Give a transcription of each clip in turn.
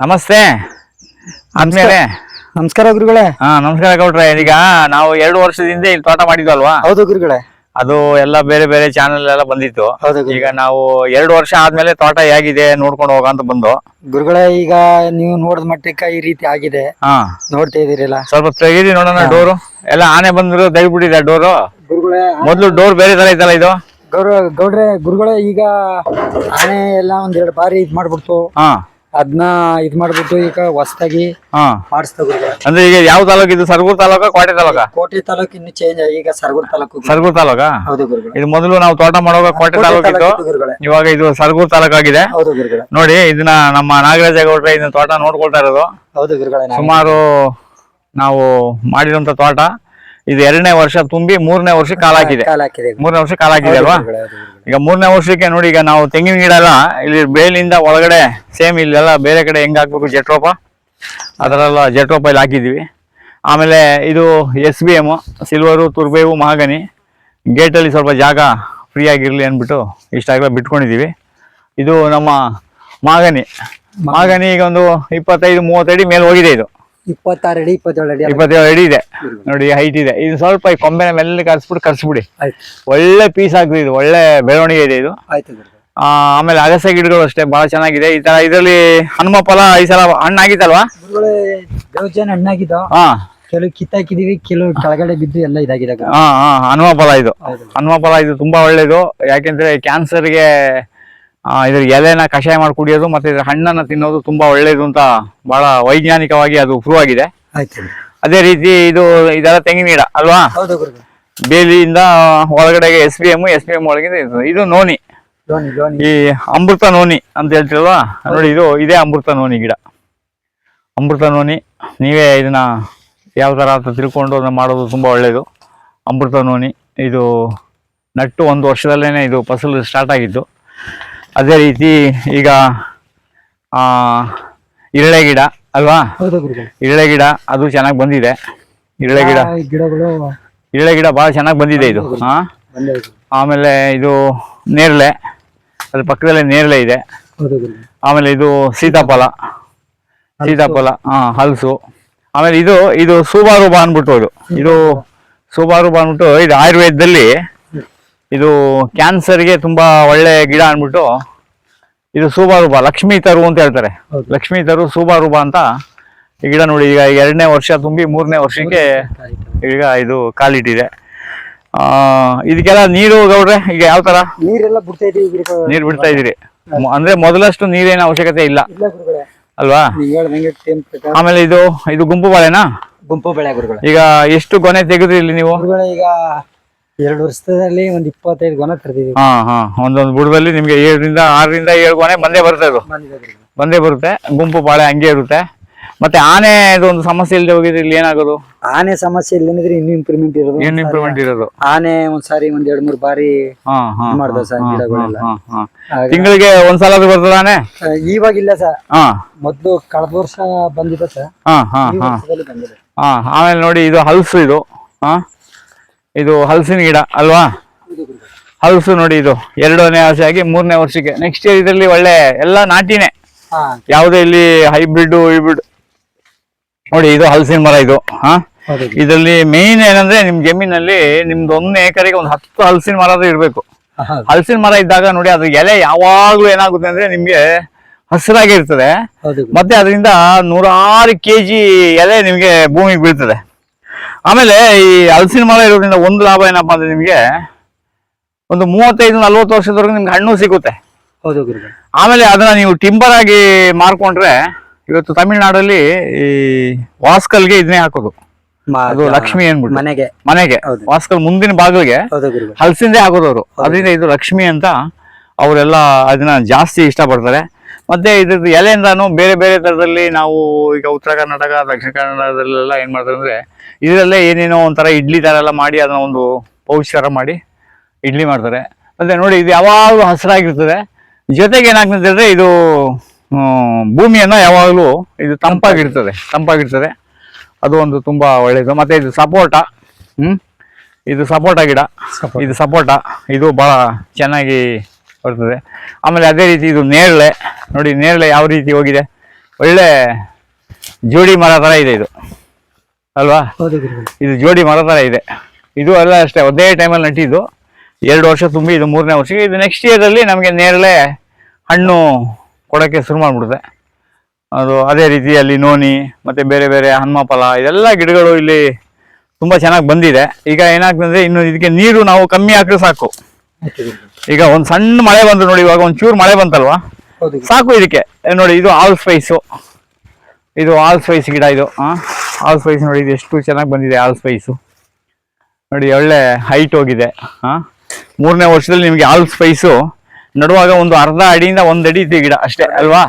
ನಮಸ್ತೆ. ಆದ್ಮೇಲೆ? ನಮಸ್ಕಾರ ಗುರುಗಳೇ. ಹಾ ನಮಸ್ಕಾರ ಗೌಡ್ರೆ. ಈಗ ನಾವು ಎರಡು ವರ್ಷದಿಂದ ಇಲ್ಲಿ ತೋಟ ಮಾಡಿದ್ವಲ್ವಾ ಹೌದು ಗುರುಗಳೇ. ಅದು ಎಲ್ಲ ಬೇರೆ ಬೇರೆ ಚಾನೆಲ್ ಎಲ್ಲ ಬಂದಿತ್ತು. ಹೌದು ಈಗ ನಾವು ಎರಡು ವರ್ಷ ಆದ್ಮೇಲೆ ತೋಟ ಹೇಗಿದೆ ನೋಡ್ಕೊಂಡು ಹೋಗ ಅಂತ ಬಂದು. ಗುರುಗಳೇ ಈಗ ನೀವು ನೋಡಿದ ಮಟ್ಟಕ್ಕೆ ಈ ರೀತಿ ಆಗಿದೆ. ಹಾ. ನೋಡ್ತಾ ಇದೀರಲ್ಲ ಸ್ವಲ್ಪ ತೆಗೀರಿ ನೋಡೋಣ ಡೋರು. ಎಲ್ಲ ಆನೆ ಬಂದ್ರು ದಯವಿಟ್ಟಿದೆ ಡೋರು. ಗುರುಗಳೇ ಮೊದ್ಲು ಡೋರ್ ಬೇರೆ ತರ ಇದಲ್ಲ ಇದು? ಗೌರ ಗೌಡ್ರೆ ಗುರುಗಳೇ ಈಗ ಆನೆ ಎಲ್ಲ ಒಂದೆರಡು ಬಾರಿ ಇದ್ ಮಾಡ್ಬಿಡ್ತು. ಹಾ. ಅದನ್ನ ಇದ್ ಮಾಡ್ಬಿಟ್ಟು ಈಗ ಹೊಸದಾಗಿ ಹಾ. ಅಂದ್ರೆ ಈಗ ಯಾವ ತಾಲೂಕು ಇದು? ಸರ್ಗೂರ್ ತಾಲೂಕ ಕೋಟೆ ತಾಲೂಕ? ಕೋಟೆ ತಾಲೂಕು ಇನ್ನು ಚೇಂಜ್ ಈಗ ಸರ್ಗೂರ್ ತಾಲೂಕು ಗುರು- ಸರ್ಗೂರ್ ತಾಲೂಕ? ಹೌದು ಗುರುಗಳೇ. ಇದು ಮೊದಲು ನಾವು ತೋಟ ಮಾಡುವಾಗ ಕೋಟೆ ತಾಲೂಕು ಇತ್ತು ತಾಲೂಕು ಗುರುಗಳೇ. ಇವಾಗ ಇದು ಸರ್ಗೂರ್ ಹೌದು ಗುರುಗಳೇ. ನೋಡಿ ಇದನ್ನ ನಮ್ಮ ನಾಗರಾಜ ಗೌಡ್ರೆ ಇದನ್ನ ತೋಟ ನೋಡ್ಕೊಳ್ತಾ ಇರೋದು. ಹೌದು ಗುರುಗಳೇ ನಾವು- ಸುಮಾರು ನಾವು ಮಾಡಿರುವಂತ ತೋಟ. ಇದು ಎರಡನೇ ವರ್ಷ ತುಂಬಿ ಮೂರನೇ ವರ್ಷ ಕಾಲ ಹಾಕಿದೆ. ಮೂರನೇ ವರ್ಷ ಕಾಲ ಹಾಕಿದೆ ಅಲ್ವಾ. ಈಗ ಮೂರನೇ ವರ್ಷಕ್ಕೆ ನೋಡಿ ಈಗ ನಾವು ತೆಂಗಿನ ಗಿಡ ಎಲ್ಲ ಇಲ್ಲಿ ಬೇಲಿಂದ ಒಳಗಡೆ ಸೇಮ್ ಇಲ್ಲೆಲ್ಲ ಬೇರೆ ಕಡೆ ಹೆಂಗ್ ಹಾಕ್ಬೇಕು? ಜಟ್ರೋಪ? ಅದರಲ್ಲ ಜಟ್ರೋಪ ಇಲ್ಲಿ ಹಾಕಿದ್ವಿ ಆಮೇಲೆ ಇದು ಎಸ್ ಬಿ ಎಂ ಸಿಲ್ವರು ತುರ್ಬೇವು ಮಹಾಗನಿ ಗೇಟಲ್ಲಿ ಸ್ವಲ್ಪ ಜಾಗ ಫ್ರೀ ಆಗಿರಲಿ ಅಂದ್ಬಿಟ್ಟು ಇಷ್ಟಾಗಲ ಬಿಟ್ಕೊಂಡಿದೀವಿ ಇದು ನಮ್ಮ ಮಾಗನಿ ಮಾಗನಿ ಈಗ ಒಂದು ಇಪ್ಪತ್ತೈದು ಮೂವತ್ತಡಿ ಮೇಲೆ ಹೋಗಿದೆ ಇದು. ಇಪ್ಪತ್ತಾರು ಅಡಿ ಇಪ್ಪತ್ತೇಳು ಅಡಿ ಇಪ್ಪತ್ತೇಳು ಅಡಿ ಇದೆ. ನೋಡಿ ಹೈಟ್ ಇದೆ. ಇದು ಸ್ವಲ್ಪ ಈ ಕೊಂಬೆನ ಮೆಲ್ಲ ಕರ್ಸ್ಬಿಟ್ಟು ಕರ್ಸ್ಬಿಡಿ. ಒಳ್ಳೆ ಪೀಸ್ ಆಗ್ತದೆ ಇದು. ಒಳ್ಳೆ ಬೆಳವಣಿಗೆ ಇದೆ ಇದು. ಆಯ್ತು ಆಮೇಲೆ ಅಗಸೆ ಗಿಡಗಳು ಅಷ್ಟೇ ಬಹಳ ಚೆನ್ನಾಗಿದೆ. ಈ ತರ ಇದರಲ್ಲಿ ಹನುಮ ಫಲ ಈ ಸಲ ಹಣ್ಣಾಗಿತ್ತಲ್ವಾ? ದೇವಜನ ಹಣ್ಣಾಗಿದ್ದಾವ ಹಾ. ಕೆಲವು ಕಿತ್ತಾಕಿದೀವಿ ಕೆಲವು ಕೆಳಗಡೆ ಬಿದ್ದು ಎಲ್ಲ ಇದಾಗಿದೆ. ಹಾ ಹಾ ಹನುಮ ಫಲ ಇದು. ಹನುಮ ಫಲ ಇದು ತುಂಬಾ ಒಳ್ಳೇದು. ಯಾಕೆಂದ್ರೆ ಕ್ಯಾನ್ಸರ್ಗೆ ಇದ್ರ ಎಲೆನ ಕಷಾಯ ಮಾಡಿ ಕುಡಿಯೋದು ಮತ್ತೆ ಇದ್ರ ಹಣ್ಣನ್ನ ತಿನ್ನೋದು ತುಂಬಾ ಒಳ್ಳೇದು ಅಂತ ಬಹಳ ವೈಜ್ಞಾನಿಕವಾಗಿ ಅದು ಪ್ರೂವ್ ಆಗಿದೆ. ಅದೇ ರೀತಿ ಇದು ಇದೆಲ್ಲ ತೆಂಗಿನ ಗಿಡ ಅಲ್ವಾ? ಬೇಲಿಯಿಂದ ಒಳಗಡೆಗೆ S B M S B M ಒಳಗೆ ಇದು- ನೋನಿ ಈ ಅಮೃತ ನೋನಿ ಅಂತ ಹೇಳ್ತಿರಲ್ವಾ? ನೋಡಿ ಇದು ಇದೇ ಅಮೃತ ನೋನಿ ಗಿಡ. ಅಮೃತ ನೋನಿ ನೀವೇ ಇದನ್ನ ಯಾವ ತರ ಅಂತ ತಿಳ್ಕೊಂಡು ಅದನ್ನ ಮಾಡೋದು ತುಂಬಾ ಒಳ್ಳೆಯದು ಅಮೃತ ನೋನಿ ಇದು ನಟ್ಟು ಒಂದು ವರ್ಷದಲ್ಲೇನೆ ಇದು ಫಸಲು ಸ್ಟಾರ್ಟ್ ಆಗಿದ್ದು. ಅದೇ ರೀತಿ ಈಗ ಆ, ಇರಳೆ ಗಿಡ ಅಲ್ವಾ? ಹೌದು ಗುರುಗಳೇ. ಇರಳೆ ಗಿಡ ಅದು ಚೆನ್ನಾಗಿ ಬಂದಿದೆ. ಇರಳೆ ಗಿಡ. ಆ, ಗಿಡಗಳು ಇರಳೆ ಗಿಡ ಬಹಳ ಚೆನ್ನಾಗಿ ಬಂದಿದೆ ಇದು. ಹಾಂ? ಬಂದೇ ಗುರು. ಆಮೇಲೆ ಇದು ನೇರಳೆ. ಅದ್ರ ಪಕ್ಕದಲ್ಲೇ ನೇರಳೆ ಇದೆ. ಹೌದು ಗುರುಗಳೇ. ಆಮೇಲೆ ಇದು ಸೀತಾಫಲ. ಸೀತಾಫಲ ಹಾ ಹಲಸು. ಆಮೇಲೆ ಇದು ಇದು ಸೂಬಾರುಬ ಅಂದ್ಬಿಟ್ಟು ಇದು. ಇದು ಸೂಬಾರುಬ ಅಂದ್ಬಿಟ್ಟು ಇದು ಆಯುರ್ವೇದದಲ್ಲಿ ಇದು ಕ್ಯಾನ್ಸರ್ಗೆ ತುಂಬಾ ಒಳ್ಳೆ ಗಿಡ ಅಂದ್ಬಿಟ್ಟು ಇದು ಸೂಬಾರೂಬ ಲಕ್ಷ್ಮೀ ತರು ಅಂತ ಹೇಳ್ತಾರೆ. ಲಕ್ಷ್ಮೀ ತರು ಸೂಬಾರೂಬ ಅಂತ ಈ ಗಿಡ ನೋಡಿ ಈಗ ಎರಡನೇ ವರ್ಷ ತುಂಬಿ ಮೂರನೇ ವರ್ಷಕ್ಕೆ ಈಗ ಇದು ಕಾಲಿಟ್ಟಿದೆ. ಆ ಇದಕ್ಕೆಲ್ಲ ನೀರು ಗೌಡ್ರೆ ಈಗ ಯಾವ ತರ? ನೀರೆಲ್ಲ ಬಿಡ್ತಾ ಇದೀವಿ ನೀರು ಬಿಡ್ತಾ ಇದೀರಿ. ಅಂದ್ರೆ ಮೊದಲಷ್ಟು ನೀರೇನ ಅವಶ್ಯಕತೆ ಇಲ್ಲ. ಅಲ್ವಾ? ಆಮೇಲೆ ಇದು ಇದು ಗುಂಪು ಬಾಳೆನಾ? ಗುಂಪು ಬೆಳೆ ಈಗ ಎಷ್ಟು ಗೊನೆ ತೆಗೆದ್ರಿ ಇಲ್ಲಿ ನೀವು? ಈಗ ಎರಡು ವರ್ಷದಲ್ಲಿ ಒಂದ್ ಇಪ್ಪತ್ತೈದು ಗೊನೆ ತರ್ತಿದ್ವಿ ಹಾ ಹಾ. ಒಂದೊಂದು ಬುಡದಲ್ಲಿ ನಿಮ್ಗೆ ಏಳರಿಂದ ಆರರಿಂದ ಏಳು ಗೊನೆ ಬಂದೇ ಬರುತ್ತೆ ಅದು. ಬಂದಿದೆ. ಬಂದೇ ಬರುತ್ತೆ. ಗುಂಪು ಬಾಳೆ ಹಂಗೆ ಇರುತ್ತೆ. ಮತ್ತೆ ಆನೆ ಒಂದು ಸಮಸ್ಯೆ ಇಲ್ಲದೆ ಹೋಗಿದ್ರೆ ಇಲ್ಲಿ ಏನಾಗೋದು? ಆನೆ ಸಮಸ್ಯೆ ಇಲ್ಲಂದ್ರೆ ಇನ್ನು ಇಂಪ್ರೂವ್ಮೆಂಟ್ ಇರೋದು. ಏನು ಇಂಪ್ರೂವ್ಮೆಂಟ್ ಇರೋದು. ಆನೆ ಒಂದ್ಸಾರಿ ಒಂದ್ ಎರಡ್ ಮೂರ್ ಬಾರಿ ಹಾ ಹಾ ಸರ್ ಗಿಡಗಳೆಲ್ಲ. ಹಾಗೆ- ತಿಂಗಳಿಗೆ ಒಂದ್ಸಲ ಬರ್ತದ ಆನೆ? ಇವಾಗ ಇಲ್ಲ ಸರ್. ಹಾ. ಮೊದ್ಲು ಕಳೆದ ವರ್ಷ ಬಂದಿದೆ ಸರ್. ಹಾ ಹಾ ಈ ಹಾ. ವರ್ಷದಲ್ಲಿ ಬಂದಿದೆ. ಹಾ ಆಮೇಲೆ ನೋಡಿ ಇದು ಹಲ್ಸು ಇದು. ಹಾ. ಇದು ಹಲಸಿನ ಗಿಡ ಅಲ್ವಾ? ಹಲಸು ನೋಡಿ ಇದು. ಎರಡನೇ ವರ್ಷ ಆಗಿ ಮೂರನೇ ವರ್ಷಕ್ಕೆ. ನೆಕ್ಸ್ಟ್ ಇಯರ್ ಇದರಲ್ಲಿ ಒಳ್ಳೆ ಎಲ್ಲ ನಾಟಿನೇ. ಯಾವುದೇ ಇಲ್ಲಿ ಹೈಬ್ರಿಡ್ ಹೈಬ್ರಿಡ್ ನೋಡಿ ಇದು ಹಲಸಿನ ಮರ ಇದು. ಹಾ? ಇದರಲ್ಲಿ ಮೇನ್ ಏನಂದ್ರೆ ನಿಮ್ ಜಮೀನಲ್ಲಿ ನಿಮ್ದು ಒಂದು ಎಕರೆಗೆ ಒಂದು ಹತ್ತು ಹಲಸಿನ ಮರ ಇರಬೇಕು. ಹಲಸಿನ ಮರ ಇದ್ದಾಗ ನೋಡಿ ಅದ್ರ ಎಲೆ ಯಾವಾಗ್ಲೂ ಏನಾಗುತ್ತೆ ಅಂದ್ರೆ ನಿಮ್ಗೆ ಹಸಿರಾಗಿರ್ತದೆ. ಇರ್ತದೆ ಮತ್ತೆ ಅದರಿಂದ ನೂರಾರು ಕೆಜಿ ಎಲೆ ನಿಮ್ಗೆ ಭೂಮಿಗೆ ಬೀಳ್ತದೆ. ಆಮೇಲೆ ಈ ಹಲಸಿನ ಮರ ಇರೋದ್ರಿಂದ ಒಂದು ಲಾಭ ಏನಪ್ಪಾ ಅಂದ್ರೆ ನಿಮಗೆ ಒಂದು ಮೂವತ್ತೈದು ನಲ್ವತ್ತು ವರ್ಷದವರೆಗೂ ನಿಮ್ಗೆ ಹಣ್ಣು ಸಿಗುತ್ತೆ. ಹೌದು ಆಮೇಲೆ ಅದನ್ನ ನೀವು ಟಿಂಬರ್ ಆಗಿ ಮಾರ್ಕೊಂಡ್ರೆ ಇವತ್ತು ತಮಿಳ್ನಾಡಲ್ಲಿ ಈ ವಾಸ್ಕಲ್ಗೆ ಇದನ್ನೇ ಹಾಕೋದು. ಅದು ಲಕ್ಷ್ಮಿ ಅನ್ಬಿಟ್ಟು ಮನೆಗೆ. ಮನೆಗೆ. ವಾಸ್ಕಲ್ ಮುಂದಿನ ಬಾಗಿಲಿಗೆ ಹಲಸಿಂದೇ ಹಾಕೋದು ಅವರು. ಅದರಿಂದ ಇದು ಲಕ್ಷ್ಮಿ ಅಂತ ಅವರೆಲ್ಲ ಅದನ್ನ ಜಾಸ್ತಿ ಇಷ್ಟಪಡ್ತಾರೆ. ಮತ್ತೆ ಇದ್ರದ್ದು ಎಲೆಯಿಂದಾನು ಬೇರೆ ಬೇರೆ ತರದಲ್ಲಿ ನಾವು ಈಗ ಉತ್ತರ ಕರ್ನಾಟಕ ದಕ್ಷಿಣ ಕನ್ನಡದಲ್ಲೆಲ್ಲ ಏನ್ ಮಾಡ್ತಾರೆ ಅಂದ್ರೆ ಇದರಲ್ಲೇ ಏನೇನೋ ಒಂಥರ ಇಡ್ಲಿ ತರ ಎಲ್ಲ ಮಾಡಿ ಅದನ್ನ ಒಂದು ಪೌಚ್ ತರ ಮಾಡಿ ಇಡ್ಲಿ ಮಾಡ್ತಾರೆ. ಮತ್ತೆ ನೋಡಿ ಇದು ಯಾವಾಗಲೂ ಹಸಿರಾಗಿರ್ತದೆ. ಜೊತೆಗೆ ಏನಾಗ್ತದೆ ಅಂದ್ರೆ ಇದು ಭೂಮಿಯನ್ನ ಯಾವಾಗಲೂ ಇದು ತಂಪಾಗಿರ್ತದೆ ತಂಪಾಗಿರ್ತದೆ. ಅದು ಒಂದು ತುಂಬಾ ಒಳ್ಳೇದು. ಮತ್ತೆ ಇದು ಸಪೋಟ ಹ್ಮ್? ಇದು ಸಪೋಟ ಗಿಡ. ಇದು ಸಪೋಟ. ಇದು ಬಹಳ ಚೆನ್ನಾಗಿ ಬರ್ತದೆ. ಆಮೇಲೆ ಅದೇ ರೀತಿ ಇದು ನೇರಳೆ. ನೋಡಿ ನೇರಳೆ ಯಾವ ರೀತಿ ಹೋಗಿದೆ? ಒಳ್ಳೆ ಜೋಡಿ ಮರ ಥರ ಇದೆ ಇದು. ಅಲ್ವಾ? ಇದು ಜೋಡಿ ಮರ ಥರ ಇದೆ. ಇದು ಎಲ್ಲ ಅಷ್ಟೇ ಒಂದೇ ಟೈಮಲ್ಲಿ ನಟಿದ್ದು. ಎರಡು ವರ್ಷ ತುಂಬಿ ಇದು ಮೂರನೇ ವರ್ಷಕ್ಕೆ ಇದು ನೆಕ್ಸ್ಟ್ ಇಯರಲ್ಲಿ ನಮಗೆ ನೇರಳೆ ಹಣ್ಣು ಕೊಡೋಕ್ಕೆ ಶುರು ಮಾಡಿಬಿಡುತ್ತೆ. ಅದು ಅದೇ ರೀತಿ ಅಲ್ಲಿ ನೋನಿ ಮತ್ತು ಬೇರೆ ಬೇರೆ ಹನುಮಫಲ ಇದೆಲ್ಲ ಗಿಡಗಳು ಇಲ್ಲಿ ತುಂಬ ಚೆನ್ನಾಗಿ ಬಂದಿದೆ. ಈಗ ಏನಾಗ್ತದೆ ಇನ್ನು ಇದಕ್ಕೆ ನೀರು ನಾವು ಕಮ್ಮಿ ಹಾಕಿದ್ರೆ ಸಾಕು. ಈಗ ಒಂದು ಸಣ್ಣ ಮಳೆ ಬಂದ್ರು ನೋಡಿ ಇವಾಗ ಒಂದು ಚೂರು ಮಳೆ ಬಂತಲ್ವಾ? ಸಾಕು ಇದಕ್ಕೆ. ನೋಡಿ ಇದು ಆಲ್ ಸ್ಪೈಸು ಇದು ಆಲ್ ಸ್ಪೈಸ್ ಗಿಡ ಇದು. ಆಲ್ ಸ್ಪೈಸ್ ನೋಡಿ ಇದು ಎಷ್ಟು ಚೆನ್ನಾಗಿ ಬಂದಿದೆ ಆಲ್ ಸ್ಪೈಸು ನೋಡಿ ಒಳ್ಳೆ ಹೈಟ್ ಹೋಗಿದೆ. ಹಾ ಮೂರನೇ ವರ್ಷದಲ್ಲಿ ನಿಮಗೆ ಆಲ್ ಸ್ಪೈಸು ನಡುವಾಗ ಒಂದು ಅರ್ಧ ಅಡಿಯಿಂದ ಒಂದು ಅಡಿ ಇದೆ ಗಿಡ ಅಷ್ಟೇ ಅಲ್ವಾ?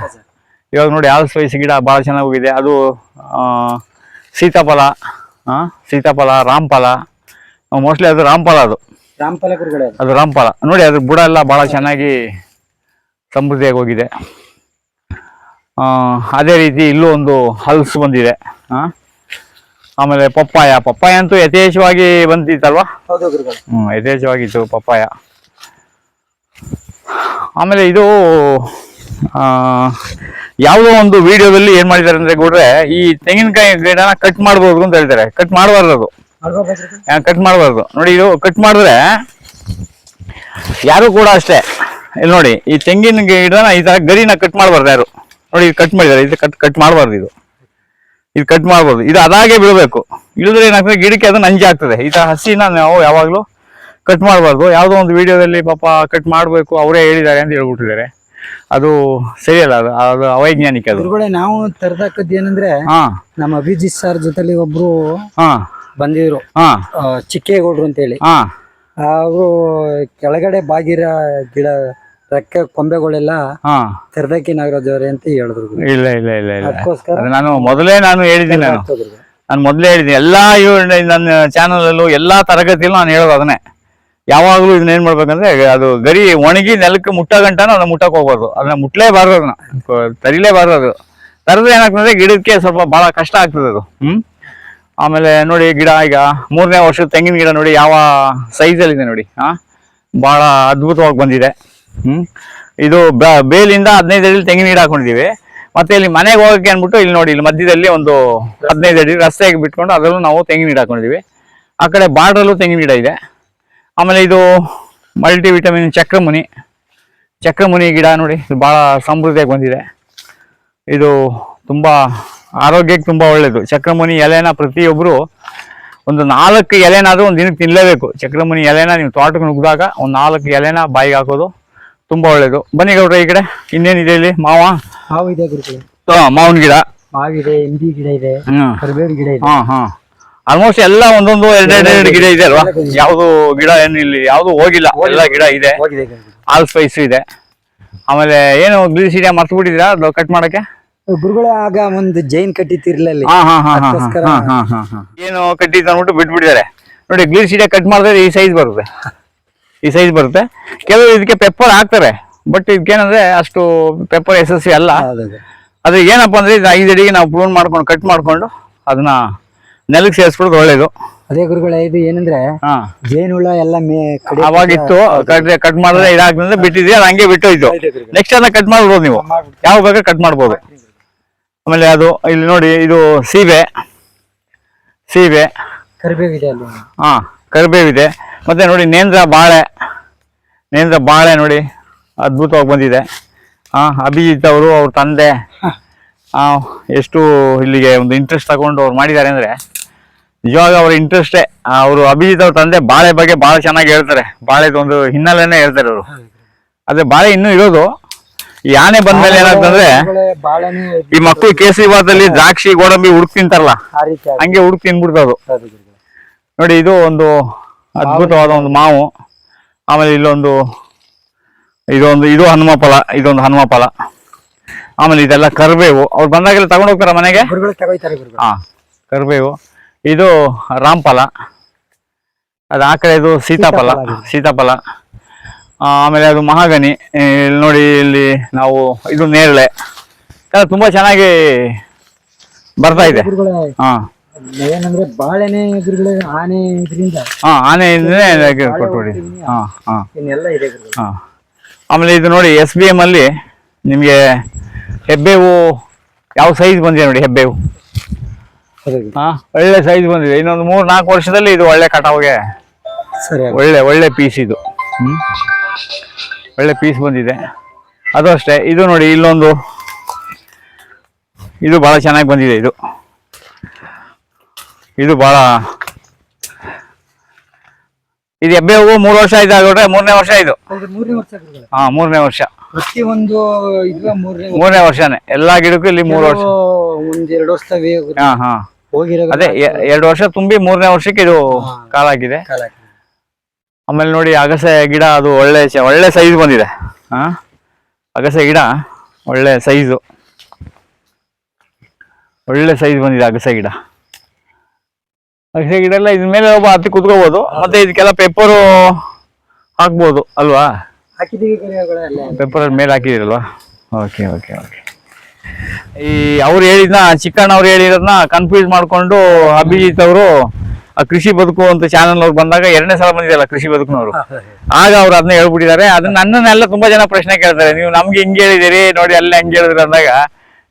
ಇವಾಗ ನೋಡಿ ಆಲ್ ಸ್ಪೈಸ್ ಗಿಡ ಭಾಳ ಚೆನ್ನಾಗಿ ಹೋಗಿದೆ. ಅದು ಸೀತಾಫಲ ಆ, ಸೀತಾಫಲ ರಾಮಫಲ. ಮೋಸ್ಟ್ಲಿ ಅದು ರಾಮಫಲ ಅದು. ರಾಮಫಲ ಗುರುಗಳೇ ಅದು. ಅದು ರಾಮಫಲ. ನೋಡಿ ಅದ್ರ ಬುಡ ಎಲ್ಲ ಬಹಳ ಚೆನ್ನಾಗಿ ಸಮೃದ್ಧಿಯಾಗಿ ಹೋಗಿದೆ. ಆ, ಅದೇ ರೀತಿ ಇಲ್ಲೂ ಒಂದು ಹಲ್ಸ್ ಬಂದಿದೆ. ಆ? ಆಮೇಲೆ ಪಪ್ಪಾಯ. ಪಪ್ಪಾಯ ಅಂತೂ ಯಥೇಚ್ಛವಾಗಿ ಬಂದಿತ್ತಲ್ವಾ? ಹೌದು ಗುರುಗಳೇ. ಹ್ಮ್ ಯಥೇಚ್ಛವಾಗಿತ್ತು ಪಪ್ಪಾಯ. ಆಮೇಲೆ ಇದು ಆ, ಯಾವುದೋ ಒಂದು ವಿಡಿಯೋದಲ್ಲಿ ಏನ್ ಮಾಡಿದ್ದಾರೆ ಅಂದ್ರೆ ಗೌಡ್ರೆ ಈ ತೆಂಗಿನಕಾಯಿ ಗಿಡನ ಕಟ್ ಮಾಡ್ಬೋದು ಅಂತ ಹೇಳ್ತಾರೆ. ಕಟ್ ಮಾಡಬಾರ್ದು ಅದು? ಕಟ್ ಮಾಡಬಾರ್ದು. ನೋಡಿ ಇದು ಕಟ್ ಮಾಡಿದ್ರೆ ಯಾರು ಕೂಡ ಅಷ್ಟೇ. ಇಲ್ಲಿ ನೋಡಿ ಈ ತೆಂಗಿನ ಗಿಡನ ಈ ತರ ಗರಿನ ಕಟ್ ಮಾಡಬಾರ್ದು ಯಾರು. ನೋಡಿ ಇದು ಕಟ್ ಮಾಡಿದ್ದಾರೆ. ಇದು ಕಟ್ ಕಟ್ ಮಾಡಬಾರ್ದು ಇದು. ಇದು ಕಟ್ ಮಾಡಬಾರ್ದು. ಇದು ಅದಾಗೆ ಬಿಡಬೇಕು. ಇಳಿದ್ರೆ ಏನಾಗ್ತದೆ? ಗಿಡಕ್ಕೆ ಅದು ನಂಜಿ ಆಗ್ತದೆ. ಈ ತರ ಹಸಿನ ನಾವು ಯಾವಾಗಲೂ ಕಟ್ ಮಾಡಬಾರ್ದು. ಯಾವುದೋ ಒಂದು ವಿಡಿಯೋದಲ್ಲಿ ಪಾಪ ಕಟ್ ಮಾಡಬೇಕು ಅವರೇ ಹೇಳಿದ್ದಾರೆ ಅಂತ ಹೇಳ್ಬಿಟ್ಟಿದ್ದಾರೆ. ಅದು ಸರಿಯಲ್ಲ ಅದು ಅದು ಅವೈಜ್ಞಾನಿಕ ಅದು. ನಾವು ತರದಕ್ಕದ್ದು ಏನಂದ್ರೆ ಹಾ. ನಮ್ಮ ಅಭಿಜಿತ್ ಸರ್ ಜೊತೆಲಿ ಒಬ್ರು ಹಾ. ಬಂದಿದ್ರು. ಹಾ. ಚಿಕ್ಕೇಗೌಡ್ರು ಅಂತ ಹೇಳಿ ಹಾ ಅವರು ಕೆಳಗಡೆ ಬಾಗಿರ ಗಿಡ ರೆಕ್ಕೆ ಕೊಂಬೆಗಳೆಲ್ಲ ಹಾ. ತೆರದಕ್ಕಿ ನಾಗರಾಜ್ ಅವರೇ ಅಂತ ಹೇಳಿದ್ರು ಇಲ್ಲ ಇಲ್ಲ ಇಲ್ಲ ಇಲ್ಲ. ಅದಕ್ಕೋಸ್ಕರ ನಾನು ಮೊದಲೇ ನಾನು ಹೇಳಿದ್ದೀನಿ ನಾನು. ನಾನು ಮೊದಲೇ ಹೇಳಿದ್ದೀನಿ. ಎಲ್ಲಾ ಇವ್ ನನ್ನ ಚಾನಲಲ್ಲೂ ಎಲ್ಲಾ ತರಗತಿಯಲ್ಲೂ ನಾನು ಹೇಳೋದು ಅದನ್ನೇ. ಯಾವಾಗಲೂ ಇದನ್ನ ಏನ್ ಮಾಡ್ಬೇಕಂದ್ರೆ ಅದು ಗರಿ ಒಣಗಿ ನೆಲಕ್ಕೆ ಮುಟ್ಟ ಗಂಟಾನು ಅದನ್ನ ಮುಟ್ಟಕ್ ಹೋಗ್ಬಾರ್ದು. ಅದನ್ನ ಮುಟ್ಲೇಬಾರ್ದು ಅದನ್ನ. ತರಿಲೇಬಾರ್ದು ಅದು. ತರದ್ರೆ ಏನಾಗ್ತದೆ ಗಿಡಕ್ಕೆ ಸ್ವಲ್ಪ ಬಹಳ ಕಷ್ಟ ಆಗ್ತದೆ ಅದು. ಹ್ಮ್? ಆಮೇಲೆ ನೋಡಿ ಗಿಡ ಈಗ ಮೂರನೇ ವರ್ಷದ ತೆಂಗಿನ ಗಿಡ ನೋಡಿ ಯಾವ ಸೈಜಲ್ಲಿ ಇದೆ ನೋಡಿ ಹಾ ಬಹಳ ಅದ್ಭುತವಾಗಿ ಬಂದಿದೆ. ಇದು ಬೇಲಿಂದ ಹದಿನೈದು ಅಡಿ ತೆಂಗಿನ ಗಿಡ ಹಾಕೊಂಡಿದೀವಿ ಮತ್ತೆ ಇಲ್ಲಿ ಮನೆಗೆ ಹೋಗಕ್ಕೆ ಅನ್ಬಿಟ್ಟು ಇಲ್ಲಿ ನೋಡಿ, ಇಲ್ಲಿ ಮಧ್ಯದಲ್ಲಿ ಒಂದು ಹದಿನೈದು ಅಡಿ ರಸ್ತೆಗೆ ಬಿಟ್ಕೊಂಡು ಅದರಲ್ಲೂ ನಾವು ತೆಂಗಿನ ಗಿಡ ಹಾಕೊಂಡಿದೀವಿ ಆ ಕಡೆ ಬಾರ್ಡ್ರಲ್ಲೂ ತೆಂಗಿನ ಗಿಡ ಇದೆ. ಆಮೇಲೆ ಇದು ಮಲ್ಟಿ ವಿಟಮಿನ್ ಚಕ್ರಮುನಿ. ಚಕ್ರಮುನಿ ಗಿಡ ನೋಡಿ, ಇದು ಭಾಳ ಸಮೃದ್ಧಿಯಾಗಿ ಬಂದಿದೆ. ಇದು ತುಂಬ ಆರೋಗ್ಯಕ್ಕೆ ತುಂಬ ಒಳ್ಳೆಯದು ಚಕ್ರಮುನಿ ಎಲೆನ ಪ್ರತಿಯೊಬ್ಬರು ಒಂದು ನಾಲ್ಕು ಎಲೆನಾದರೂ ಒಂದು ದಿನಕ್ಕೆ ತಿನ್ನಲೇಬೇಕು ಚಕ್ರಮುನಿ ಎಲೆನ ನೀವು ತೋಟಕ್ಕೆ ನುಗ್ಗಿದಾಗ ಒಂದು ನಾಲ್ಕು ಎಲೆನ ಬಾಯಿಗೆ ಹಾಕೋದು ತುಂಬ ಒಳ್ಳೆಯದು ಬನ್ನಿ ಗೌಡ್ರೆ ಈ ಕಡೆ. ಇನ್ನೇನಿದೆ ಇಲ್ಲಿ? ಮಾವ? ಮಾವು ಇದೆ ಮಾವಿನ ಗಿಡ. ಮಾವಿದೆ ಇಂಬಿ ಗಿಡ ಇದೆ ಗಿಡ ಇದೆ. ಹಾ ಹಾ. ಆಲ್ಮೋಸ್ಟ್ ಎಲ್ಲ ಒಂದೊಂದು ಎರಡೆರಡು ಎರಡು ಗಿಡ ಇದೆ ಅಲ್ವಾ? ಯಾವುದು ಗಿಡ ಏನು ಇಲ್ಲಿ ಯಾವುದು ಹೋಗಿಲ್ಲ. ಎಲ್ಲ ಗಿಡ ಇದೆ. ಆಲ್ ಸ್ಪೈಸ್ ಇದೆ. ಆಮೇಲೆ ಏನು ಗಿಡ ಮರ್ತು ಬಿಟ್ಟಿದ್ದೀರಾ ಅದು ಕಟ್ ಮಾಡಕ್ಕೆ? ಗುರುಗಳೇ ಆಗ ಒಂದು ಜೈನ್ ಕಟ್ಟಿತಿರ್ಲಿಲ್ಲ ಅಲ್ಲಿ. ಹಾ ಹಾ ಹಾ ಹಾ ಅದಕ್ಕೋಸ್ಕರ ಹಾ ಹಾ ಹಾ ಹಾ. ಏನು ಕಟ್ಟಿ ಅಂದ್ಬಿಟ್ಟು ಬಿಟ್ಬಿಟ್ಟಿದ್ದಾರೆ. ನೋಡಿ ಗ್ಲಿಸಿಡಿಯಾ ಕಟ್ ಮಾಡಿದ್ರೆ ಈ ಸೈಜ್ ಬರುತ್ತೆ. ಈ ಸೈಜ್ ಬರುತ್ತೆ. ಕೆಲವರು ಇದಕ್ಕೆ ಪೆಪ್ಪರ್ ಹಾಕ್ತಾರೆ. ಬಟ್ ಇದಕ್ಕೇನಂದ್ರೆ ಅಷ್ಟು ಪೆಪ್ಪರ್ ಯಶಸ್ವಿ ಅಲ್ಲ. ಹೌದು ಗುರು. ಅದು ಏನಪ್ಪ ಅಂದ್ರೆ ಇದು ಐದು ಅಡಿಗೆ ನಾವು ಪ್ರೂನ್ ಮಾಡ್ಕೊಂಡು ಕಟ್ ಮಾಡ್ಕೊಂಡು ಅದನ್ನ ನೆಲಕ್ಕೆ ಸೇರಿಸ್ಬಿಡೋದು ಒಳ್ಳೇದು. ಅದೇ ಗುರುಗಳೇ ಇದು ಏನಂದ್ರೆ ಜೇನು ಹುಳ ಎಲ್ಲ ಅವಾಗಿತ್ತು. ಕಟ್ ಕಟ್ ಮಾಡಿದ್ರೆ ಇದಾಗ್ತದೆ ಬಿಟ್ಟಿದ್ರೆ ಅದು ಹಂಗೆ ಬಿಟ್ಟೋಯ್ತು. ನೆಕ್ಸ್ಟ್ ಅದನ್ನ ಕಟ್ ಮಾಡ್ಬೋದು ನೀವು. ಯಾವ ಬೇಕಾದ್ರೆ ಕಟ್ ಮಾಡ್ಬೋದು. ಆಮೇಲೆ ಅದು ಇಲ್ಲಿ ನೋಡಿ ಇದು ಸೀಬೆ. ಸೀಬೆ. ಕರಿಬೇವಿದೆ ಅಲ್ಲಿ. ಹಾ ಕರಿಬೇವಿದೆ. ಮತ್ತೆ ನೋಡಿ ನೇಂದ್ರ ಬಾಳೆ. ನೇಂದ್ರ ಬಾಳೆ ನೋಡಿ ಅದ್ಭುತವಾಗಿ ಬಂದಿದೆ. ಹಾ ಅಭಿಜಿತ್ ಅವರು ಅವ್ರ ತಂದೆ. ಎಷ್ಟು ಇಲ್ಲಿಗೆ ಒಂದು ಇಂಟ್ರೆಸ್ಟ್ ತಗೊಂಡು ಅವ್ರು ಮಾಡಿದ್ದಾರೆ ಅಂದ್ರೆ ನಿಜವಾಗ ಅವ್ರ ಇಂಟ್ರೆಸ್ಟೇ ಅವರು ಅಭಿಜಿತ್ ಅವ್ರ ತಂದೆ ಬಾಳೆ ಬಗ್ಗೆ ಬಹಳ ಚೆನ್ನಾಗಿ ಹೇಳ್ತಾರೆ. ಬಾಳೆದು ಒಂದು ಹಿನ್ನೆಲೆನೇ ಹೇಳ್ತಾರೆ ಅವರು. ಅದೇ ಬಾಳೆ ಇನ್ನೂ ಇರೋದು ಈ ಆನೆ ಬಂದ್ಮೇಲೆ ಏನಾಗ್ತಂದ್ರೆ ಈ ಮಕ್ಕಳು ಕೇಸರಿ ಭಾತಲ್ಲಿ ದ್ರಾಕ್ಷಿ ಗೋಡಂಬಿ ಹುಡುಕ್ ತಿಂತಾರಲ್ಲ ಆ ರೀತಿ ಆಗಿದೆ. ಹಂಗೆ ಹುಡುಕ್ ತಿನ್ಬಿಡ್ತದು ಗುರುಗಳೇ. ನೋಡಿ ಇದು ಒಂದು ಅದ್ಭುತವಾದ ಒಂದು ಮಾವು. ಆಮೇಲೆ ಇಲ್ಲೊಂದು ಇದೊಂದು ಇದು ಹನುಮ ಫಲ ಇದೊಂದು ಹನುಮ ಫಲ ಆಮೇಲೆ ಇದೆಲ್ಲ ಕರಿಬೇವು. ಅವ್ರು ಬಂದಾಗೆಲ್ಲ ತಗೊಂಡು ಹೋಗ್ತಾರ ಮನೆಗೆ? ಗುರುಗಳು ತಗೋಯ್ತಾರೆ ಗುರುಗಳು. ಹಾ ಕರಿಬೇವು. ಇದು ರಾಮಫಲ. ಅದು ಆ ಕಡೆ ಇದು ಸೀತಾಫಲ ಸೀತಾಫಲ. ಆಮೇಲೆ ಅದು ಮಹಾಗನಿ ಇಲ್ಲಿ ನೋಡಿ ಇಲ್ಲಿ ನಾವು ಇದು ನೇರಳೆ. ತುಂಬ ಚೆನ್ನಾಗಿ ಬರ್ತಾ ಇದೆ. ಹಾ. ಏನಂದ್ರೆ ಬಾಳೆನೆ ಆನೆ ಇದರಿಂದ. ಹಾ ಇದ್ರೆ ಕೊಟ್ಬಿಡಿ ಹಾ. ಹಾ ಇನ್ನೆಲ್ಲ ಇದೆ ಹಾ. ಆಮೇಲೆ ಇದು ನೋಡಿ ಎಸ್ ಬಿ ಎಂ ಅಲ್ಲಿ ನಿಮಗೆ ಹೆಬ್ಬೇವು ಯಾವ ಸೈಜ್ ಬಂದಿದೆ ನೋಡಿ ಹೆಬ್ಬೇವು. ಹಾ ಒಳ್ಳೆ ಸೈಜ್ ಬಂದಿದೆ. ಇನ್ನೊಂದು ಮೂರ್ ನಾಲ್ಕು ವರ್ಷದಲ್ಲಿ ಇದು ಒಳ್ಳೆ ಕಟಾವ್ಗೆ ಸರಿ. ಒಳ್ಳೆ ಒಳ್ಳೆ ಪೀಸ್ ಇದು. ಹ್ಮ್. ಒಳ್ಳೆ ಪೀಸ್ ಬಂದಿದೆ. ಅದು ಅಷ್ಟೇ. ಇದು ನೋಡಿ ಇಲ್ಲೊಂದು. ಇದು ಭಾಳ ಚೆನ್ನಾಗಿ ಬಂದಿದೆ ಇದು. ಇದು ಭಾಳ ಇದು ಎಬ್ಬೆ ಹೂವು ಮೂರು ವರ್ಷ ಇದಾಗ್ರೆ ಮೂರನೇ ವರ್ಷ ಇದು. ಹಾ ಮೂರನೇ ವರ್ಷ. ಪ್ರತಿ ಒಂದು ಇದು ಮೂರನೇ ವರ್ಷನೇ. ಎಲ್ಲಾ ಗಿಡಕ್ಕೂ ಇಲ್ಲಿ ಮೂರು ವರ್ಷ. ಒಂದೆರಡು ವರ್ಷ ಹಾ ಹಾ. ಅದೇ ಎರಡು ವರ್ಷ ತುಂಬಿ ಮೂರನೇ ವರ್ಷಕ್ಕೆ ಇದು. ಕಾಲಾಗಿದೆ ಕಾಲ ಆಮೇಲೆ ನೋಡಿ ಅಗಸೆ ಗಿಡ ಅದು ಒಳ್ಳೆ ಚ- ಒಳ್ಳೆ ಸೈಜ್ ಬಂದಿದೆ. ಹಾ? ಅಗಸೆ ಗಿಡ ಒಳ್ಳೆ ಸೈಜು ಒಳ್ಳೆ ಸೈಜ್ ಬಂದಿದೆ ಅಗಸೆ ಗಿಡ. ಅಗಸೆ ಗಿಡ ಎಲ್ಲ ಇದ್ರ ಮೇಲೆ ಒಬ್ಬ ಹತ್ತಿ ಕುತ್ಕೋಬಹುದು ಮತ್ತೆ ಇದಕ್ಕೆಲ್ಲ ಪೇಪರು ಹಾಕ್ಬೋದು ಅಲ್ವಾ? ಪೇಪರ್ ಮೇಲೆ ಹಾಕಿದಿರಲ್ವಾ ಓಕೆ ಓಕೆ ಓಕೆ ಈ ಅವ್ರು ಹೇಳಿದ್ನ ಚಿಕ್ಕಣ್ಣ ಅವ್ರು ಹೇಳಿರೋದನ್ನ ಕನ್ಫ್ಯೂಸ್ ಮಾಡ್ಕೊಂಡು ಅಭಿಜಿತ್ ಅವರು ಕೃಷಿ ಬದುಕು ಅಂತ ಚಾನಲ್ ಅವ್ರು ಬಂದಾಗ ಎರಡನೇ ಸಲ ಬಂದಿದೆಯಲ್ಲ ಕೃಷಿ ಬದುಕುನವರು. ಆಗ ಅವ್ರು ಅದನ್ನ ಹೇಳ್ಬಿಟ್ಟಿದ್ದಾರೆ. ಅದನ್ನ ನನ್ನನ್ನೆಲ್ಲ ತುಂಬಾ ಜನ ಪ್ರಶ್ನೆ ಕೇಳ್ತಾರೆ. ನೀವು ನಮ್ಗೆ ಹಿಂಗ್ ಹೇಳಿದಿರಿ ನೋಡಿ ಅಲ್ಲೇ ಹೆಂಗ್ ಹೇಳಿದ್ರಿ ಅಂದಾಗ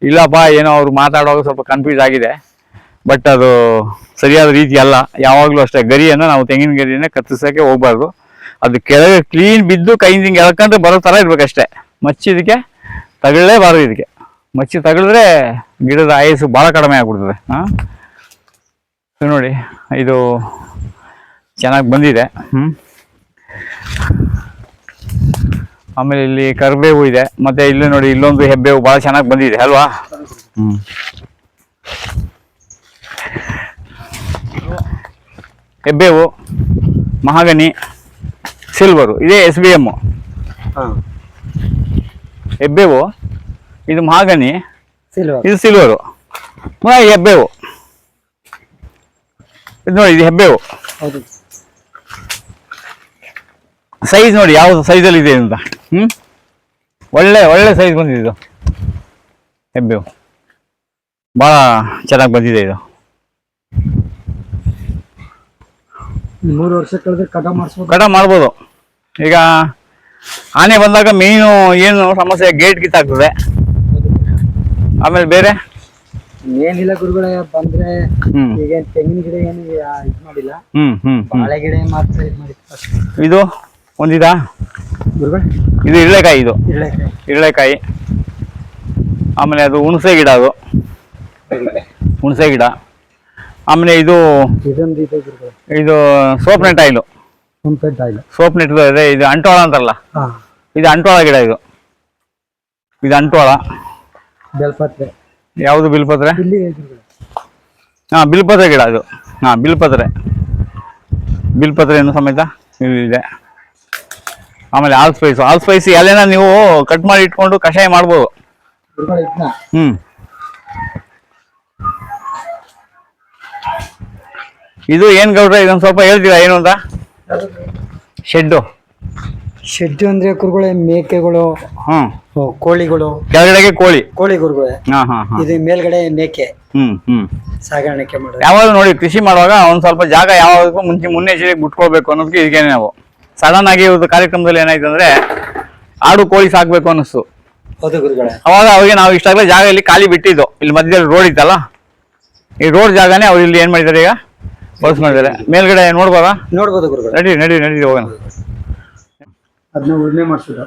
ಇಲ್ಲಪ್ಪ ಏನೋ ಅವ್ರು ಮಾತಾಡುವಾಗ ಸ್ವಲ್ಪ ಕನ್ಫ್ಯೂಸ್ ಆಗಿದೆ. ಬಟ್ ಅದು ಸರಿಯಾದ ರೀತಿ ಅಲ್ಲ. ಯಾವಾಗ್ಲೂ ಅಷ್ಟೇ ಗರಿಯನ್ನ ನಾವು ತೆಂಗಿನ ಗರಿಯನ್ನ ಕತ್ತರಿಸಕ್ಕೆ ಹೋಗ್ಬಾರ್ದು. ಅದು ಕೆಳಗೆ ಕ್ಲೀನ್ ಬಿದ್ದು ಕೈಯಿಂದ ಹಿಂಗೆ ಎಳ್ಕೊಂಡ್ರೆ ಬರೋ ಥರ ಇರ್ಬೇಕಷ್ಟೇ. ಮಚ್ಚಿ ಇದಕ್ಕೆ ತಗೊಳ್ಳೇಬಾರ್ದು ಇದಕ್ಕೆ. ಮಚ್ಚಿ ತಗಳಿದ್ರೆ ಗಿಡದ ಆಯಸ್ಸು ಬಹಳ ಕಡಿಮೆ ಆಗ್ಬಿಡ್ತದೆ. ಹಾ? ಇದು ನೋಡಿ ಇದು ಚೆನ್ನಾಗಿ ಬಂದಿದೆ. ಹ್ಞೂ ಆಮೇಲೆ ಇಲ್ಲಿ ಕರಿಬೇವು ಇದೆ. ಮತ್ತೆ ಇಲ್ಲಿ ನೋಡಿ ಇಲ್ಲೊಂದು ಹೆಬ್ಬೇವು ಬಹಳ ಚೆನ್ನಾಗಿ ಬಂದಿದೆ ಅಲ್ವಾ? ಹ್ಞೂ ಹೆಬ್ಬೇವು ಮಹಾಗನಿ ಸಿಲ್ವರು ಇದೇ ಎಸ್ ಬಿ ಎಮ್ಮು ಹೆಬ್ಬೇವು ಇದು ಮಹಾಗನಿ ಸಿಲ್ವರ್ ಇದು ಸಿಲ್ವರು. ಹೆಬ್ಬೇವು. ನೋಡಿ ಇದು ಹೆಬ್ಬೇವು. ಸೈಜ್ ನೋಡಿ ಯಾವ ಸೈಜಲ್ಲಿ ಇದೆ ಅಂತ. ಹ್ಮ್? ಒಳ್ಳೆ ಒಳ್ಳೆ ಸೈಜ್ ಬಂದಿದೆ ಇದು. ಹೆಬ್ಬೇವು. ಭಾಳ ಚೆನ್ನಾಗಿ ಬಂದಿದೆ ಇದು. ಮೂರು ವರ್ಷ ಕಳೆದ್ರೆ ಕಟ ಮಾಡಿಸ್ಬೋದು. ಕಟ ಮಾಡ್ಬೋದು. ಈಗ ಆನೆ ಬಂದಾಗ ಮೀನು ಏನು ಸಮಸ್ಯೆ ಗೇಟ್ ಗಿತ್ತಾಗ್ತದೆ ಆಮೇಲೆ ಬೇರೆ? ಏನಿಲ್ಲ ಗುರುಗಳೇ ಬಂದ್ರೆ ಹ್ಮ್. ಈಗ ತೆಂಗಿನ ಗಿಡ ಏನು ಇದು ಮಾಡಿಲ್ಲ. ಹ್ಮ್ ಹ್ಮ್ ಹ್ಮ್. ಬಾಳೆ ಗಿಡ ಮಾತ್ರ ಇದು ಮಾಡಿ ಇದು ಒಂದಿದಾ? ಗುರುಗಳೇ? ಇದು ಇರಳೆಕಾಯಿ ಇದು. ಇರಳೆ ಇರಳೆಕಾಯಿ ಆಮೇಲೆ ಅದು ಹುಣಸೆ ಗಿಡ ಅದು. ಹುಣಸೆ ಗಿಡ. ಆಮೇಲೆ ಇದು ಇದೊಂದು ಇದೆ ಗುರುಗಳೇ. ಇದು soap net oil oil soapnut ಇದೆ ಇದು ಅಂಟೋಳ ಅಂತಾರಲ್ಲ? ಹಾ. ಇದು ಅಂಟೋಳ ಗಿಡ ಇದು. ಇದು ಅಂಟೋಳ. ಬೆಲ್ಪತ್ರೆ ಯಾವುದು ಬಿಲ್ಪತ್ರೆ? ಇಲ್ಲಿ ಗುರುಗಳೇ ಹಾಂ ಬಿಲ್ಪತ್ರೆ ಗಿಡ ಅದು. ಹಾಂ ಬಿಲ್ಪತ್ರೆ. ಏನು ಸಮೇತ? ಇದೆ. ಆಮೇಲೆ ಆಲ್ ಸ್ಪೈಸ್ ಆಲ್ ಸ್ಪೈಸ್ ಎಲ್ಲೇನ ನೀವು ಕಟ್ ಮಾಡಿ ಇಟ್ಕೊಂಡು ಕಷಾಯ ಮಾಡ್ಬೋದು. ಹ್ಮ್. ಇದು ಏನ್ ಗೌಡ್ರೆ? ಇದೊಂದು ಸ್ವಲ್ಪ ಹೇಳ್ತೀರಾ ಏನು ಅಂತ? ಶೆಡ್ಡು ಶೆಡ್ ಅಂದ್ರೆ ಕುರುಗಳೇ ಮೇಕೆಗಳು ಹ್ಮ್ ಓ, ಕೋಳಿಗಳು. ಕೆಳಗಡೆಗೆ ಕೋಳಿ. ಕೋಳಿ ಕುರುಗಳೇ. ಹಾ ಹಾ ಹಾ. ಇದು ಮೇಲ್ಗಡೆ ಮೇಕೆ. ಹ್ಮ್ ಹ್ಮ್. ಸಾಗಾಣಿಕೆ ಮಾಡೋದು ಯಾವಾಗ ನೋಡಿ ಕೃಷಿ ಮಾಡುವಾಗ ಒಂದ್ ಸ್ವಲ್ಪ ಜಾಗ ಯಾವಾಗಕ್ಕೂ ಮುಂಚೆ ಮುನ್ನೆಚ್ಚರಿಕೆ ಬಿಟ್ಕೊಳ್ಬೇಕು ಅನ್ನೋದಕ್ಕೆ ಇದಕ್ಕೇನೆ ನಾವು. ಸಡನ್ ಆಗಿ ಇವತ್ತು ಕಾರ್ಯಕ್ರಮದಲ್ಲಿ ಏನಾಯ್ತು ಅಂದ್ರೆ ಆಡು ಕೋಳಿ ಸಾಕ್ಬೇಕು ಅನ್ನಿಸ್ತು. ಹೌದು ಗುರುಗಳೇ. ಅವಾಗ ಅವ್ರಿಗೆ ನಾವು ಇಷ್ಟಾಗಲೇ ಜಾಗ ಇಲ್ಲಿ ಖಾಲಿ ಬಿಟ್ಟಿದ್ದು. ಇಲ್ಲಿ ಮಧ್ಯದಲ್ಲಿ ರೋಡ್ ಇತ್ತಲ್ಲ? ಈ ರೋಡ್ ಜಾಗನೇ ಅವ್ರು ಇಲ್ಲಿ ಏನ್ ಮಾಡಿದ್ದಾರೆ ಈಗ? ಬಳಸ್ ಮಾಡಿದ್ದಾರೆ. ಮೇಲ್ಗಡೆ ನೋಡ್ಬೋದಾ? ನೋಡ್ಬೋದು ಗುರುಗಳೇ. ನಡಿ ನಡಿ ನಡಿ ಹೋಗೋಣ. ಅದನ್ನ ಉಳುಮೆ ಮಾಡಿಸೋದು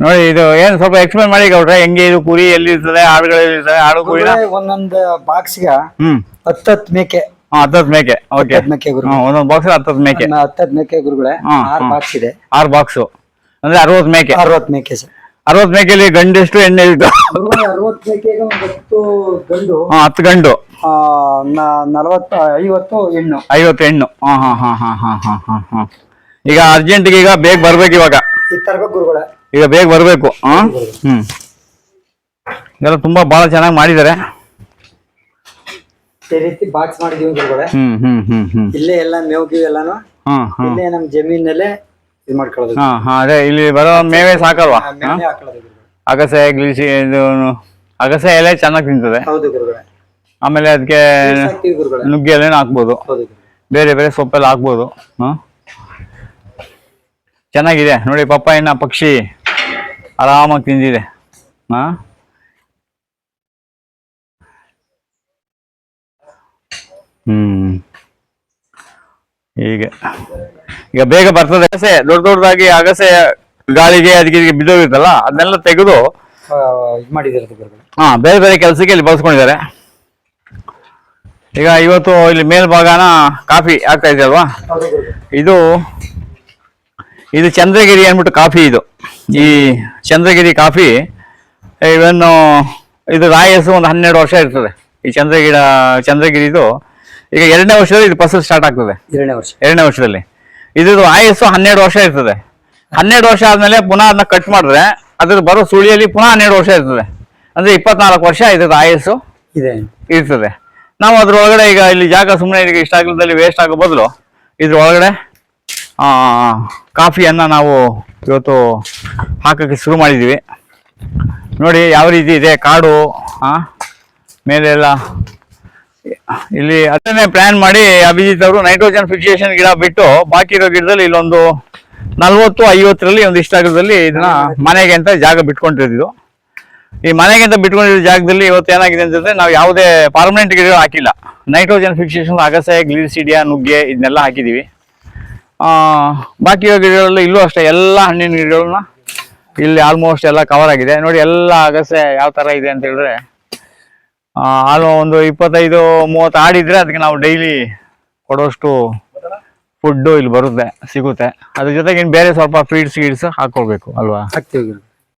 ನೋಡಿ ಇದು ಏನು ಸ್ವಲ್ಪ ಎಕ್ಸ್ಪ್ಲೇನ್ ಮಾಡಿ ಗೌಡ್ರೆ ಹೆಂಗೆ ಇದು ಕುರಿ ಎಲ್ಲಿರ್ತದೆ ಆಡುಗಳು ಎಲ್ಲಿರ್ತದೆ ಆಡು ಕುರಿ ಒಂದೊಂದು ಬಾಕ್ಸ್ಗೆ ಹ್ಮ್. ಹತ್ತತ್ತು ಮೇಕೆ. ಹಾ ಹತ್ತತ್ತು ಮೇಕೆ ಓಕೆ ಹತ್ತತ್ತು ಮೇಕೆ ಗುರು ಒಂದೊಂದು ಬಾಕ್ಸ್ ಹತ್ತತ್ತು ಮೇಕೆ. ಹತ್ತತ್ತು ಮೇಕೆ ಗುರುಗಳೇ ಆರು ಬಾಕ್ಸ್ ಇದೆ. ಆರು ಬಾಕ್ಸು ಅಂದ್ರೆ ಅರವತ್ತು ಮೇಕೆ. ಅರವತ್ತು ಮೇಕೆ ಸರ್. ಅರವತ್ತು ಮೇಕೆಲಿ ಗಂಡೆಷ್ಟು ಎಣ್ಣೆ ಇತ್ತು ಅರವತ್ತು ಮೇಕೆಗೆ ಒಂದು ಹತ್ತು ಗಂಡು. ಹಾ ಹತ್ತು ಗಂಡು. ಆ, ನ- ನಲವತ್ತು ಐವತ್ತು ಹೆಣ್ಣು. ಐವತ್ತು ಹೆಣ್ಣು. ಹಾ ಹಾ ಹಾ ಹಾ ಹಾ ಹಾ ಹಾ. ಈಗ ಅರ್ಜೆಂಟ್ ಈಗ ಬೇಗ ಬರ್ಬೇಕು ಇವಾಗ. ಈ ತರಬೇಕು ಗುರುಗಳೇ. ಈಗ ಬೇಗ ಬರಬೇಕು ಹಾ ಹ್ಮ್. ಇದೆಲ್ಲ ತುಂಬಾ ಬಹಳ ಚೆನ್ನಾಗಿ ಮಾಡಿದ್ದಾರೆ. ಈ ರೀತಿ ಬಾಕ್ಸ್ ಮಾಡಿದೀವಿ ಗುರುಗಳೇ. ಹ್ಮ್ ಹ್ಮ್ ಹ್ಮ್ ಹ್ಮ್. ಇಲ್ಲೇ ಎಲ್ಲ ಮೇವು ಗೀವು ಎಲ್ಲಾನು ಹಾ ಹಾ. ಇಲ್ಲೇ ನಮ್ ಜಮೀನಲ್ಲೇ ಇದು ಮಾಡ್ಕೊಳ್ಳೋದು. ಹಾ ಹಾ ಅದೇ ಇಲ್ಲಿ ಬರೋ ಮೇವೆ ಸಾಕಲ್ವಾ? ಹಾ? ಮೇವ್ನೇ ಹಾಕೊಳ್ಳೋದು ಗುರುಗಳೇ. ಅಗಸೆ ಗಿಳಿಸಿ ಇದು ಅಗಸೆ ಎಲೆ ಚೆನ್ನಾಗಿ ತಿಂತದೆ. ಹೌದು ಗುರುಗಳೇ. ಆಮೇಲೆ ಅದಕ್ಕೆ ಹಾಕ್ತೀವಿ ಗುರುಗಳೇ. ನುಗ್ಗೆ ಎಲೆನೂ ಹಾಕ್ಬೋದು. ಹೌದು ಗುರುಗಳೇ. ಬೇರೆ ಬೇರೆ ಸೊಪ್ಪೆಲ್ಲ ಹಾಕ್ಬೋದು ಹಾಂ? ಚೆನ್ನಾಗಿದೆ. ನೋಡಿ ಪಪ್ಪಾಯಿನ ಪಕ್ಷಿ ಆರಾಮಾಗಿ ತಿಂದಿದೆ. ಹಾ? ಹ್ಮ್. ಈಗ ಈಗ ಬೇಗ ಬರ್ತದೆ. ಅಗಸೆ ದೊಡ್ಡ ದೊಡ್ಡದಾಗಿ ಅಗಸೆ ಗಾಳಿಗೆ ಅದಕ್ಕೆ ಬಿದ್ದೋಗಿರುತ್ತಲ್ಲ ಅದನ್ನೆಲ್ಲ ತೆಗೆದು ಹಾ ಬೇರೆ ಬೇರೆ ಕೆಲಸಕ್ಕೆ ಇಲ್ಲಿ ಬಳಸ್ಕೊಂಡಿದ್ದಾರೆ ಈಗ ಇವತ್ತು ಇಲ್ಲಿ ಮೇಲ್ಭಾಗನ ಕಾಫಿ ಆಗ್ತಾ ಇದೆ ಅಲ್ವಾ? ಇದು ಇದು ಚಂದ್ರಗಿರಿ ಅಂದ್ಬಿಟ್ಟು ಕಾಫಿ ಇದು. ಈ ಚಂದ್ರಗಿರಿ ಕಾಫಿ ಇವನ್ನು ಇದು ರಾಯಸು ಒಂದು ಹನ್ನೆರಡು ವರ್ಷ ಇರ್ತದೆ. ಈ ಚಂದ್ರಗಿಡ ಚಂದ್ರಗಿರಿದು ಈಗ ಎರಡನೇ ವರ್ಷದಲ್ಲಿ ಇದು ಫಸಲು ಸ್ಟಾರ್ಟ್ ಆಗ್ತದೆ. ಎರಡನೇ ವರ್ಷ. ಎರಡನೇ ವರ್ಷದಲ್ಲಿ. ಇದ್ರದ್ದು ಆಯಸ್ಸು ಹನ್ನೆರಡು ವರ್ಷ ಇರ್ತದೆ. ಹನ್ನೆರಡು ವರ್ಷ ಆದ್ಮೇಲೆ ಪುನಃ ಅದನ್ನ ಕಟ್ ಮಾಡಿದ್ರೆ ಅದ್ರ ಬರೋ ಸುಳಿಯಲ್ಲಿ ಪುನಃ ಹನ್ನೆರಡು ವರ್ಷ ಇರ್ತದೆ. ಅಂದ್ರೆ ಇಪ್ಪತ್ನಾಲ್ಕು ವರ್ಷ ಇದ್ರದ್ದು ಆಯಸ್ಸು ಇದೆ. ಇರ್ತದೆ. ನಾವು ಅದ್ರೊಳಗಡೆ ಈಗ ಇಲ್ಲಿ ಜಾಗ ಸುಮ್ಮನೆ ಈಗ ಇಷ್ಟ ಆಗಲದಲ್ಲಿ ವೇಸ್ಟ್ ಆಗೋ ಬದಲು ಇದ್ರ ಒಳಗಡೆ ಆ, ಕಾಫಿಯನ್ನ ನಾವು ಇವತ್ತು ಹಾಕೋಕ್ಕೆ ಶುರು ಮಾಡಿದ್ದೀವಿ ನೋಡಿ ಯಾವ ರೀತಿ ಇದೆ ಕಾಡು ಮೇಲೆ ಎಲ್ಲ ಇಲ್ಲಿ ಅದನ್ನೇ ಪ್ಲ್ಯಾನ್ ಮಾಡಿ ಅಭಿಜಿತ್ ಅವರು ನೈಟ್ರೋಜನ್ ಫಿಕ್ಸೇಷನ್ ಗಿಡ ಬಿಟ್ಟು ಬಾಕಿ ಇರೋ ಗಿಡದಲ್ಲಿ ಇಲ್ಲೊಂದು ನಲ್ವತ್ತು ಐವತ್ತರಲ್ಲಿ ಒಂದು ಇಷ್ಟ ಆಗದಲ್ಲಿ ಇದನ್ನ ಮನೆಗೆ ಅಂತ ಜಾಗ ಬಿಟ್ಕೊಂಡಿದ್ದು ಈ ಮನೆಗೆ ಅಂತ ಬಿಟ್ಕೊಂಡಿರೋ ಜಾಗದಲ್ಲಿ ಇವತ್ತು ಏನಾಗಿದೆ ಅಂತಂದ್ರೆ ನಾವು ಯಾವುದೇ ಪರ್ಮನೆಂಟ್ ಗಿಡಗಳು ಹಾಕಿಲ್ಲ. ನೈಟ್ರೋಜನ್ ಫಿಕ್ಸೇಷನ್ ಅಗಸೆ ಗ್ಲೀಸಿಡಿಯಾ ನುಗ್ಗೆ ಇದನ್ನೆಲ್ಲ ಹಾಕಿದೀವಿ. ಆ, ಬಾಕಿ ಗಿಡಗಳಲ್ಲಿ ಇಲ್ಲೂ ಅಷ್ಟೇ ಎಲ್ಲ ಹಣ್ಣಿನ ಗಿಡಗಳನ್ನ ಇಲ್ಲಿ ಆಲ್ಮೋಸ್ಟ್ ಎಲ್ಲ ಕವರ್ ಆಗಿದೆ. ನೋಡಿ ಎಲ್ಲ ಅಗಸೆ ಯಾವ ತರ ಇದೆ ಅಂತ ಹೇಳಿದ್ರೆ ಆಲ್ಮೋ ಒಂದು ಇಪ್ಪತ್ತೈದು, ಮೂವತ್ತು ಆಡಿದ್ರೆ ಅದಕ್ಕೆ ನಾವು ಡೈಲಿ ಕೊಡೋಷ್ಟು ಫುಡ್ಡು ಇಲ್ಲಿ ಬರುತ್ತೆ, ಸಿಗುತ್ತೆ. ಅದ್ರ ಜೊತೆಗೆ ಇನ್ನು ಬೇರೆ ಸ್ವಲ್ಪ ಫೀಡ್ಸ್ ಗೀಡ್ಸ್ ಹಾಕೊಳ್ಬೇಕು ಅಲ್ವಾ? ಹಾಕ್ತೀವಿ